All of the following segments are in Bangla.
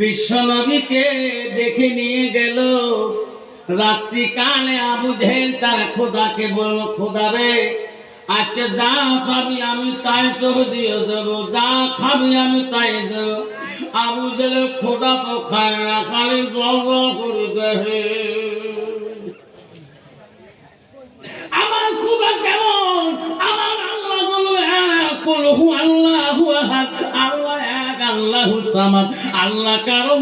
বিশ্বনবীকে দেখে নিয়ে গেল। রাত্রি কালে আবু জেহেল তার খোদাকে বলল, খোদা রে, আজকে যা খাবি আমি তাই তোর দিয়ে দেব, যা খাবি আমি তাই দেব। আবু জেহেল খোদা তো খায় না, খালি জল করে দেহে আমার খোদা কেমন আল্লাহ সামাদ। আল্লাহ কারও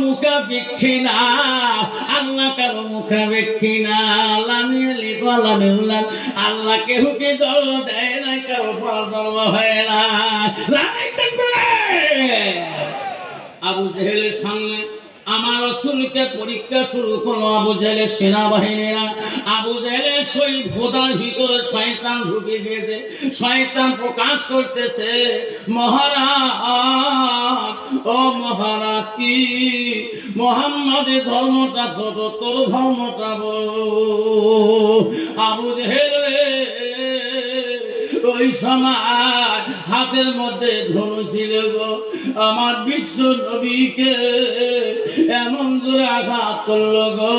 না, আল্লাহ কারও না। আল্লাহ কেহুকে জল দেয় না কারও হয় না। আবু জেহেলের সামনে আমার রসুলকে পরীক্ষা শুরু করল আবু জেহেলের সেনাবাহিনীরা। আবু ভিতরে শয়তান ঢুকে শয়তান প্রকাশ করতেছে, মহারাজ, ও মহারাজ কি? মোহাম্মদের ধর্মটা ছোট তোর ধর্মটা বল। আবু জেহেল ওই সময় হাতের মধ্যে ধনু ছিল গো। আমার বিশ্ব নবীকে এমন জোরে আঘাত করল গো।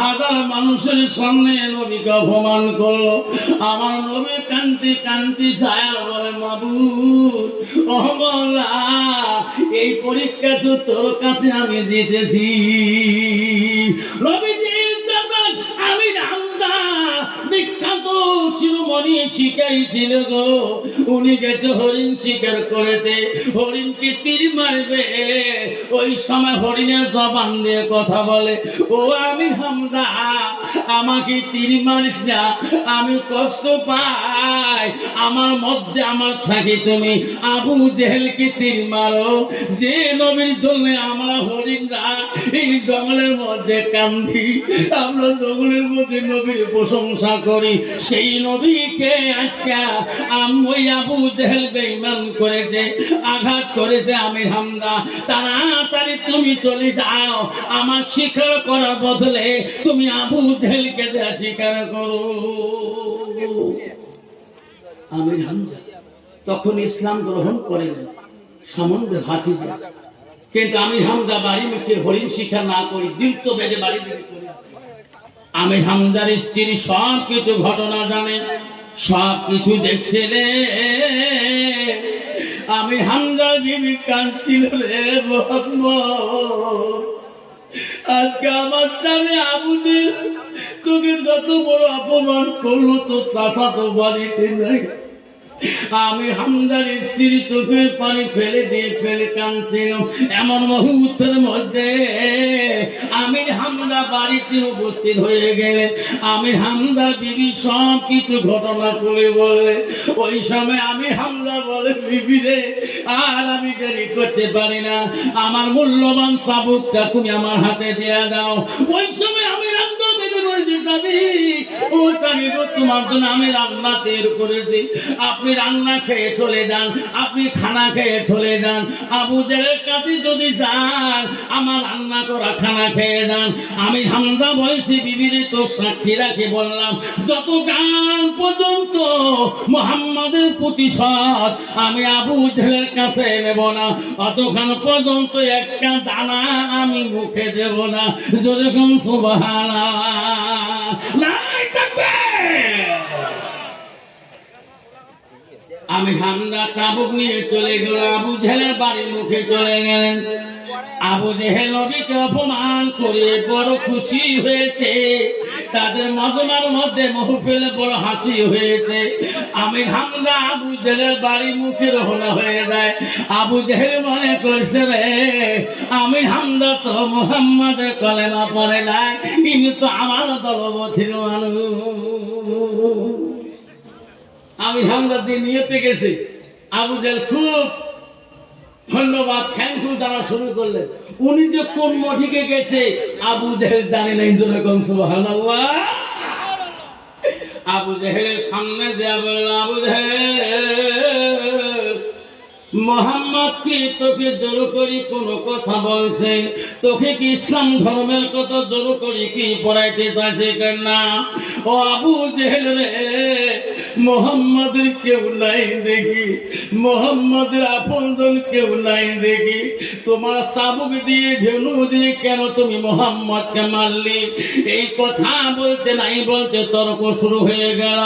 হাজার মানুষের সামনে নবীকে অপমান করল। আমার নবী কান্তি কান্তি ছায়া বলে মাবু অহমলা এই পরীক্ষা তো তোর কাছে আমি দিতেছি। যখন আমি রামদা, বিখ্যাত। শিরোমণি শিখাইছিল গো। উনি গেছে হরিণ শিকার করেতে। হরিণকে তীর মারবে। ওই সময় হরিণের জবান দিয়ে কথা বলে, ও আমি হামদা আমাকে তীর মারিস না, আমি কষ্ট পাই। আমার মধ্যে আমার থাকি তুমি, আবু জেহেলকে তীর মারো। যে নবীর জন্য আমরা হরিণরা এই জঙ্গলের মধ্যে কান্দি, আমরা জঙ্গলের মধ্যে নবীর প্রশংসা করি, সেই নবীকে আজকে আমি আবু জেহেল বেঈমান করেছে, আঘাত করেছে আমি হামদা তাড়াতাড়ি তুমি চলে যাও, আমার স্বীকার করার বদলে তুমি আবু জেহেলকে দেয়া স্বীকার করো। আমির হামজা তখন ইসলাম গ্রহণ করেন সম্বন্ধে ভাতিজা। কিন্তু আমি হামজা বাড়ি মুখে হরিণ শিক্ষা না করি দীপ্ত বেজে বাড়ি আমি হামদার স্ত্রী সব কিছু ঘটনা জানে। সব কিছু দেখছে রে আমি হামদার বিবি কাঁদছিল রে আজকে আমার সামনে আবুদের তোকে যত বড় অপমান করল তো চাষা তো বাড়িতে নাই। আমি হামদার স্ত্রী চোখের পানি ফেলে দিয়ে ফেলে কাঁদছিল এমন মুহূর্তের মধ্যে আমি হামদা বাড়িতে উপস্থিত হয়ে গেলে আমি হামদা বিবি সব কিছু ঘটনা করে বলে ওই সময় আমি হামদা বলে বিবি রে, আর আমি দেরি করতে পারি না। আমার মূল্যবান চাবুকটা তুমি আমার হাতে দেয়া দাও। ওই সময় আমি রান্না দেবে বলছি আমি করেছি আপনি রান্না খেয়ে চলে যান, আপনি খানা খেয়ে চলে যান। আবু কাছে যদি যান, আমার রান্না করা খানা খেয়ে যান। আমি হামদা বয়সী বিবিরে তো সাক্ষী রাখি বললাম? যত গান পর্যন্ত মোহাম্মদের প্রতিশোধ আমি আবু জেলের কাছে নেব না। অতক্ষণ পর্যন্ত একটা দানা আমি মুখে দেব না। যেরকম তাকবীর আমি হামদা চাবুক নিয়ে চলে গেল আবু জেহেলের বাড়ির মুখে চলে গেলেন। আবু জেহেল অপমান করে বড় খুশি হয়েছে। তাদের মজমার মধ্যে মহফিলে বড় হাসি হয়েছে। আমি হামদা আবু জেহেলের বাড়ির মুখে রওনা হয়ে যায়। আবু জেহেল মনে করছে রে, আমি হামদা তো মোহাম্মদের কলেমা পড়ে নাই, ইনি তো আমার দলবধির মানুষ। আমি হামদার দিয়ে নিয়েতে গেছি। আবু জেল খুব ধন্যবাদ থ্যাংকফুল দ্বারা শুরু করলেন। উনি যে কোন মঠিকে গেছে আবু জেহেল জানে নাই যেরকম সুবহানাল্লাহ। আবু জেহেলের সামনে দেয়া বলল আবু জেহেল, মোহাম্মদ কি তোকে জোর করি কোন কথা বলছে? তোকে কি ইসলাম ধর্মের কত জোর করি কি পড়াইতে চাইছে না? ও আবু জেহেল রে মোহাম্মদের কেউ নাই দেখি, মোহাম্মদের আপনজন কেউ নাই দেখি। তোমার দিয়ে ধেনু দিয়ে কেন তুমি মোহাম্মদকে মারলি? এই কথা বলতে নাই বলতে তর্ক শুরু হয়ে গেল।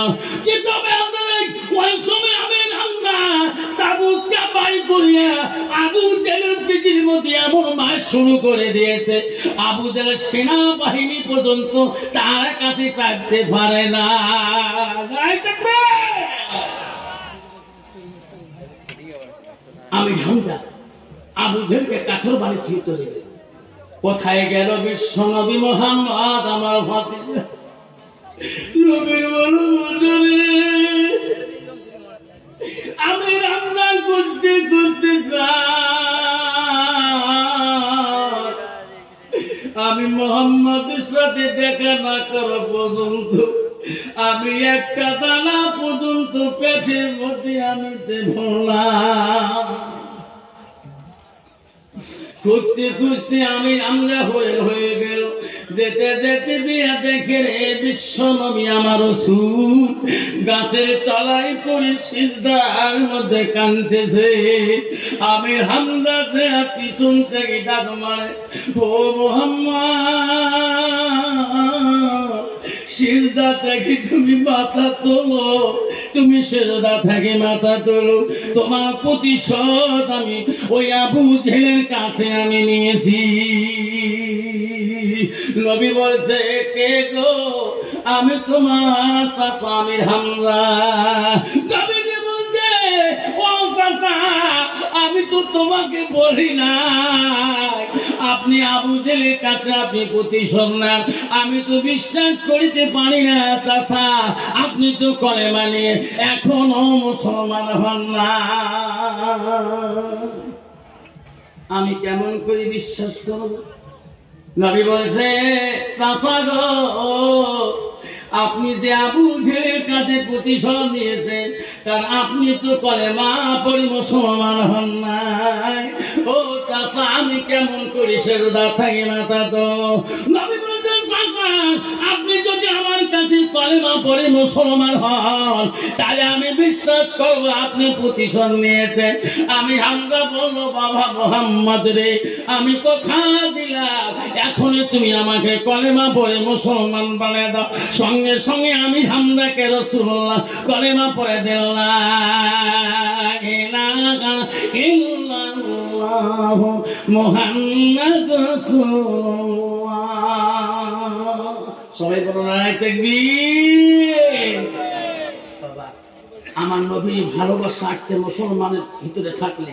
মার শুরু করে দিয়েছে। আবু সেনাবাহিনী পর্যন্ত তার কাছে চাইতে পারে না। আমি হামজা আবু জেলকে কাঠর বাড়ি থেকে চলে কোথায় গেল বিশ্ব নবী মোহাম্মদ আমার বড় আমি রান্না করতে করতে আমি মোহাম্মদের সাথে দেখা না করা পর্যন্ত আমি একটা দানা পর্যন্ত পেটের মধ্যে আমি দেব খুঁজতে খুঁজতে আমি আমরা হয়ে হয়ে গেল। যেতে যেতে দিয়া দেখে রে বিশ্ব নবী আমার সুর গাছের তলায় করে সিজদার মধ্যে কানতেছে আমি হামদা সে পিছন থেকে ডাক মারে, ও মোহাম্মদ! সিজদা থেকে তুমি মাথা তোলো, তুমি সেজদা থেকে মাথা তোলো। তোমার প্রতিশোধ আমি ওই আবু জেলের কাছে আমি নিয়েছি। নবী বলছে, কে গো? আমি তোমার চাচা আমির হামলা আমি তো তোমাকে বলি না আপনি আবু জেলের কাছে আপনি প্রতিশোধ নেন আমি তো বিশ্বাস করিতে পারি না, চাচা। আপনি তো করে মানে এখনও মুসলমান হন না। আমি কেমন করে বিশ্বাস করব? নবী বলছে, চাচা গো আপনি যে আবু ঘেরের কাছে প্রতিশোধ নিয়েছেন, কারণ আপনি তো করে মা পরিম সমান হন নাই। ও চাষা আমি কেমন করি সেটা থাকি তা তো। যদি আমার কাছে কলেমা পরে মুসলমান হন, তাহলে আমি বিশ্বাস করব আপনি প্রতিশোধ নিয়েছেন। আমি হামদা বলব বাবা মোহাম্মদ রে, আমি কথা দিলাম? এখনই তুমি আমাকে কলেমা পরে মুসলমান বানিয়ে দাও। সঙ্গে সঙ্গে আমি হামদাকে রসুল্লাহ কলেমা পরে দিলাম। মোহাম্মদ সবাই বলো বাবা, আমার নবীর ভালোবাসা আজকে মুসলমানের ভিতরে থাকলে,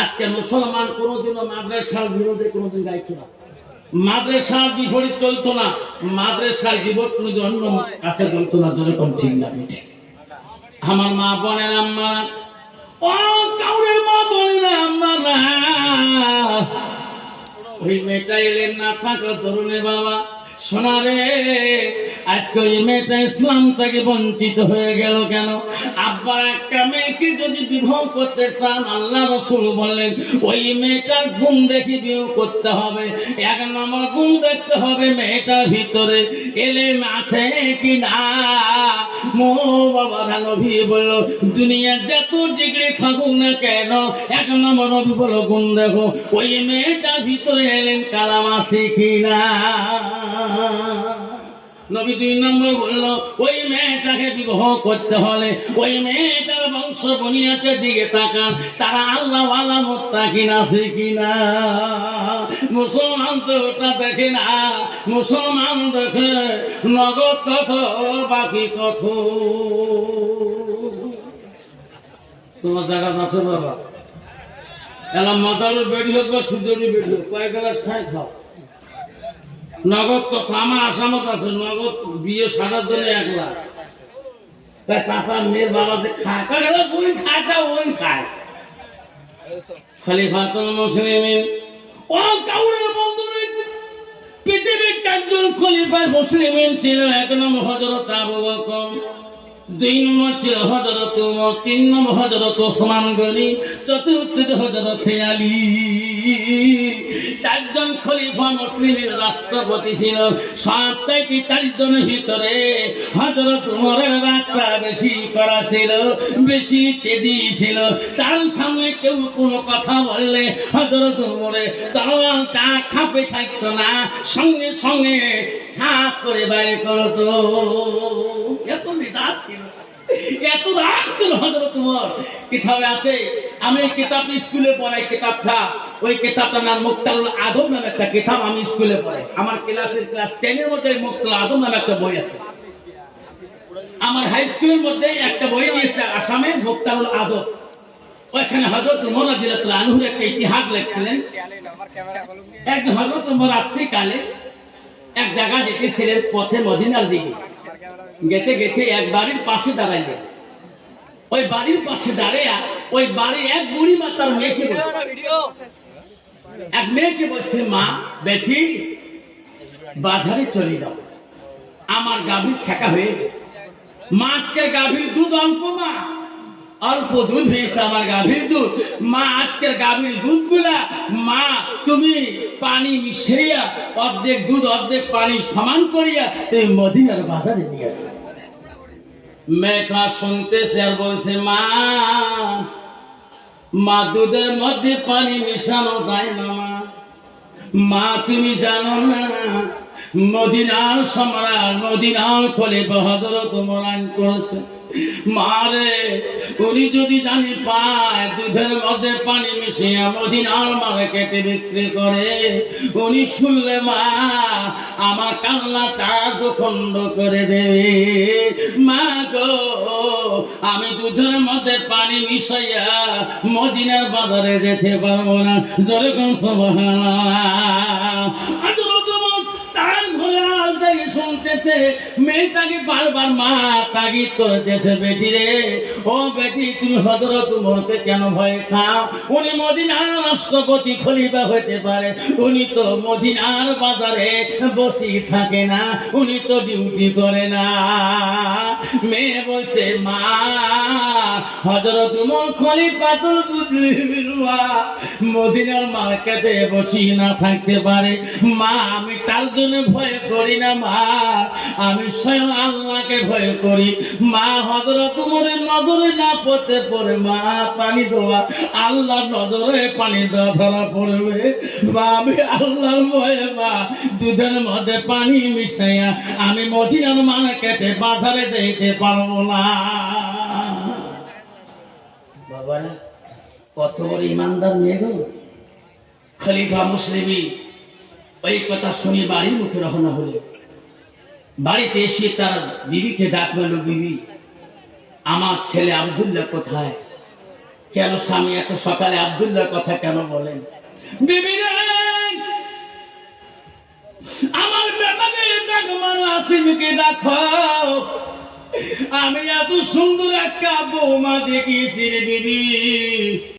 আজকে মুসলমান কোনোদিনও মাদ্রাসার বিরোধে কোনোদিন গাইতো না। মাদ্রাসার বিপরীত চলতো না, মাদ্রাসার জীবন কোনোদিন অন্য কাছে চলতো না, যেরকম ঠিক না আমার মা বোনের আম্মা, ও কাউরের মা বোনের আম্মা, না। ওই মেয়েটা এলেন না থাকা তরুণে বাবা। শোনা রে, আজকে ওই মেয়েটা ইসলাম থেকে বঞ্চিত হয়ে গেল কেন? আব্বার একটা মেয়েকে যদি বিবাহ করতে চান, আল্লাহ রসুল বললেন, ওই মেয়েটার গুণ দেখে বিয়ে করতে হবে। এক নম্বর গুণ দেখতে হবে মেয়েটার ভিতরে, এলেম আছে কি না? মো বাবা বলল, দুনিয়ার যত ডিগ্রি থাকুক না কেন, এক নম্বর গুণ দেখো, ওই মেয়েটার ভিতরে এলেন কালাম আছে কি না? নবী দুই নম্বর বলল, ওই মেয়েটাকে বিবাহ করতে হলে ওই মেয়েটার বংশ বনিয়াতের দিকে তাকান। তারা আল্লাহ আল্লাহ মোত্তাকিন আছে কিনা? মুসলমান তো ওটা দেখে না। মুসলমান দেখে নগদ কত বাকি কত তোমার জায়গা আছে বাবা? এলাম মাতারের বেডি হোক বা সূর্যেরই বেডি হোক, কয়েক গ্লাস খাই, খাও। নগদ তো আমার আসামত আছে, নগদ বিয়ে সাজার জন্য এক লাখ। চাষা মেয়ের বাবা যে খায় ওই খায়। তা ওই খায় খলিফাতুল মুসলিমিন পৃথিবীর খলিফার ছিল এক নম্বর হজরত আবু বকর। দুই ছিল হজরত আলী চারজন খলিফা মুসলিমের রাষ্ট্রপতি ছিল, সব চাইতে চারজনের ভিতরে হজরত উমরের রাস্তা বেশি করা ছিল, বেশি তেজি ছিল। তার সামনে কেউ কোনো কথা বললে হজরত উমরে তরোয়াল চা খাপে থাকতো না, সঙ্গে সঙ্গে সাফ করে বাইরে করতো। এত মেজাজ ছিল। এত রাগ ছিল কিতাবে আছে, আমি স্কুলে পড়াই, কিতাবটা, ওই কিতাবটার নাম আদম নামে একটা কিতাব আমি স্কুলে পড়াই। আমার ক্লাসের ক্লাস টেনের মধ্যে আদম নামে একটা বই আছে। আমার হাই স্কুলের মধ্যে একটা বই দিয়েছে আসামে, মুক্তারুল আদম। ওইখানে হজরত উমর আনহুর একটা ইতিহাস লিখছিলেন। এক হজরত উমর রাত্রিকালে এক জায়গা যেতেছিলেন পথে মদিনার দিকে। গেতে গেতে এক বাড়ির পাশে দাঁড়াইলেন ওই বাড়ির পাশে দাঁড়িয়ে ওই বাড়ির এক বুড়ি মা তার মেয়েকে এক মেয়েকে বলছে, মা বেঠি বাজারে চলে যাও। আমার গাভীর শেখা হয়ে গেছে। মা আজকের গাভীর দুধ অল্প, মা। অল্প দুধ হয়েছে আমার গাভীর দুধ। মা, আজকের গাভীর দুধগুলা মা, তুমি পানি মিশিয়া, অর্ধেক দুধ, অর্ধেক পানি সমান করিয়া এই মদিনার বাজারে নিয়ে মেয়েটা শুনতেছে আর বলছে, মা মা, দুধের মধ্যে পানি মিশানো যায় না, মা। মা, তুমি জানো না মদিনার সম্রাট, মদিনার ফলে বহাদুর তোমার আইন করেছে। মারে, উনি যদি জানি পায়, দুধের মধ্যে পানি মিশিয়ে মদিনার মার্কেটে বিক্রি করে, উনি শুনলে মা, আমার কান্নাটা দুখণ্ড করে দেবে। মা গো, আমি দুধের মধ্যে পানি মিশাইয়া মদিনার বাজারে যেতে পারব না। জোরে থেকে শুনতেছে মেয়েটাকে বারবার মা তাগিদ করতেছে বেটি রে। ও বেটি, তুমি হজরত উমরকে কেন ভয় খাও? উনি মদিনার রাষ্ট্রপতি খলিফা হতে পারে। উনি তো মদিনার বাজারে বসি থাকে না, উনি তো ডিউটি করে না। মেয়ে বলছে, মা হজরত উমর খলিফাতুল বুজরিবিরুয়া মদিনার মার্কেটে বসি না থাকতে পারে। মা, আমি তার জন্য ভয় করি না, মা। আমি স্বয়ং আল্লাহকে ভয় করি। মা হজরত উমরের নজরে না পড়তে পড়ে মা পানি দেওয়া। আল্লাহর নজরে পানি দেওয়া ধরা পড়বে। মা, আমি আল্লাহর ভয়ে, মা, দুধের মধ্যে পানি মিশাইয়া আমি মদিনার মার্কেটে বাজারে দিতে পারব না। বাবারা, কত বড় ইমানদার মেয়ে গো। খলিফা মুসলিমি, ওই কথা শুনি বাড়ির মুখে রওনা হলো। বাড়িতে এসে তার বিবিকে ডাক বলল বিবি, আমার ছেলে আব্দুল্লাহ কোথায়? কেন স্বামী, এত সকালে আব্দুল্লাহ কথা কেন বলেন? বিবি আমার দেখো আমি এত সুন্দর একটা বৌমা দেখিয়েছি রে বিবি।